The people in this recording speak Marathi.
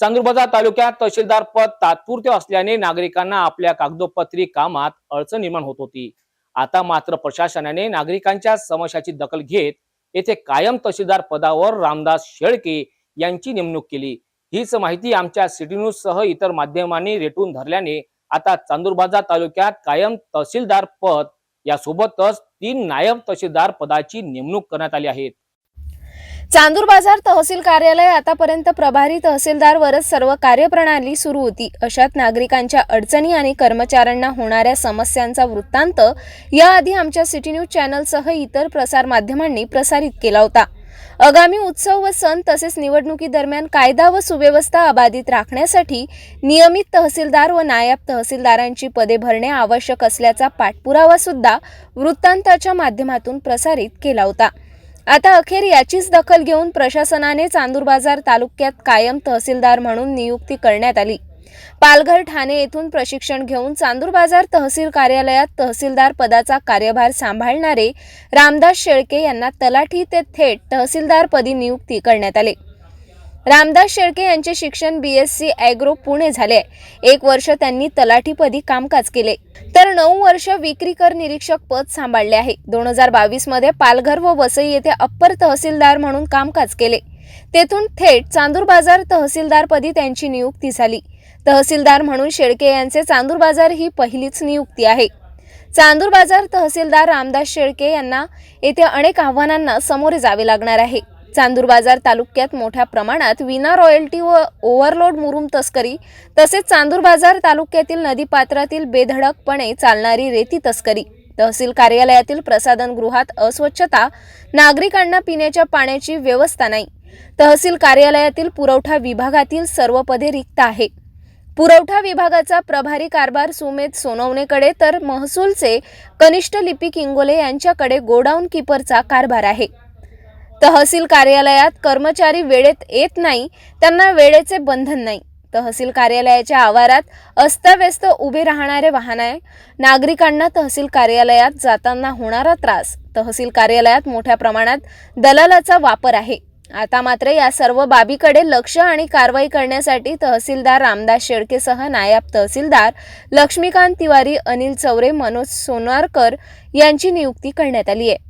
चांदूरबाजार तालुक्यात तहसीलदार पद तात्पुरते असल्याने नागरिकांना आपल्या कागदोपत्री कामात अडचण निर्माण होत होती. आता मात्र प्रशासनाने नागरिकांच्या समस्याची दखल घेत येथे कायम तहसीलदार पदावर रामदास शेळके यांची नेमणूक केली. हीच माहिती आमच्या सिटी न्यूज सह इतर माध्यमांनी रेटून धरल्याने आता चांदुरबाजार तालुक्यात कायम तहसीलदार पद यासोबतच तीन नायब तहसीलदार पदाची नेमणूक करण्यात आली आहे. चांदूर बाजार तहसील कार्यालय आतापर्यंत प्रभारी तहसीलदारवरच सर्व कार्यप्रणाली सुरू होती. अशात नागरिकांच्या अडचणी आणि कर्मचाऱ्यांना होणाऱ्या समस्यांचा वृत्तांत याआधी आमच्या सिटी न्यूज चॅनलसह इतर प्रसार माध्यमांनी प्रसारित केला होता. आगामी उत्सव व सण तसेच निवडणुकीदरम्यान कायदा व सुव्यवस्था अबाधित राखण्यासाठी नियमित तहसीलदार व नायब तहसीलदारांची पदे भरणे आवश्यक असल्याचा पाठपुरावा सुद्धा वृत्तांताच्या माध्यमातून प्रसारित केला होता. आता अखेर याचीच दखल घेऊन प्रशासनाने चांदूर बाजार तालुक्यात कायम तहसीलदार म्हणून नियुक्ती करण्यात आली. पालघर ठाणे येथून प्रशिक्षण घेऊन चांदूर बाजार तहसील कार्यालयात तहसीलदार पदाचा कार्यभार सांभाळणारे रामदास शेळके यांना तलाठी ते थेट तहसीलदार पदी नियुक्ती करण्यात आले. रामदास शेळके यांचे शिक्षण B S C agro Pune झाले. एक वर्ष त्यांनी तलाठीपदी कामकाज केले. तर नऊ वर्ष विक्री कर निरीक्षक पद सांभाळले आहे. दोन हजार बावीसमध्ये पालघर व वसई येथे अप्पर तहसीलदार म्हणून कामकाज केले. तेथून थेट चांदूर बाजार तहसीलदारपदी त्यांची नियुक्ती झाली. तहसीलदार म्हणून शेळके यांचे चांदूर बाजार ही पहिलीच नियुक्ती आहे. चांदूर बाजार तहसीलदार रामदास शेळके यांना येथे अनेक आव्हानांना सामोरे जावे लागणार आहे. चांदूर बाजार तालुक्यात मोठ्या प्रमाणात विना रॉयल्टी व ओव्हरलोड मुरुम तस्करी तसेच चांदूर बाजार तालुक्यातील नदीपात्रातील बेधडकपणे चालणारी रेती तस्करी. तहसील कार्यालयातील प्रसाधन गृहात अस्वच्छता नागरिकांना पिण्याच्या पाण्याची व्यवस्था नाही. तहसील कार्यालयातील पुरवठा विभागातील सर्व पदे रिक्त आहे. पुरवठा विभागाचा प्रभारी कारभार सुमेध सोनवणेकडे तर महसूलचे कनिष्ठ लिपिक इंगोले यांच्याकडे गोडाऊन किपरचा कारभार आहे. तहसील कार्यालयात कर्मचारी वेळेत येत नाही त्यांना वेळेचे बंधन नाही. तहसील कार्यालयाच्या आवारात अस्ताव्यस्त उभे राहणारे वाहने नागरिकांना तहसील कार्यालयात जाताना होणारा त्रास. तहसील कार्यालयात मोठ्या प्रमाणात दलालाचा वापर आहे. आता मात्र या सर्व बाबीकडे लक्ष आणि कारवाई करण्यासाठी तहसीलदार रामदास शेळकेसह नायब तहसीलदार लक्ष्मीकांत तिवारी अनिल चौरे मनोज सोनारकर यांची नियुक्ती करण्यात आली आहे.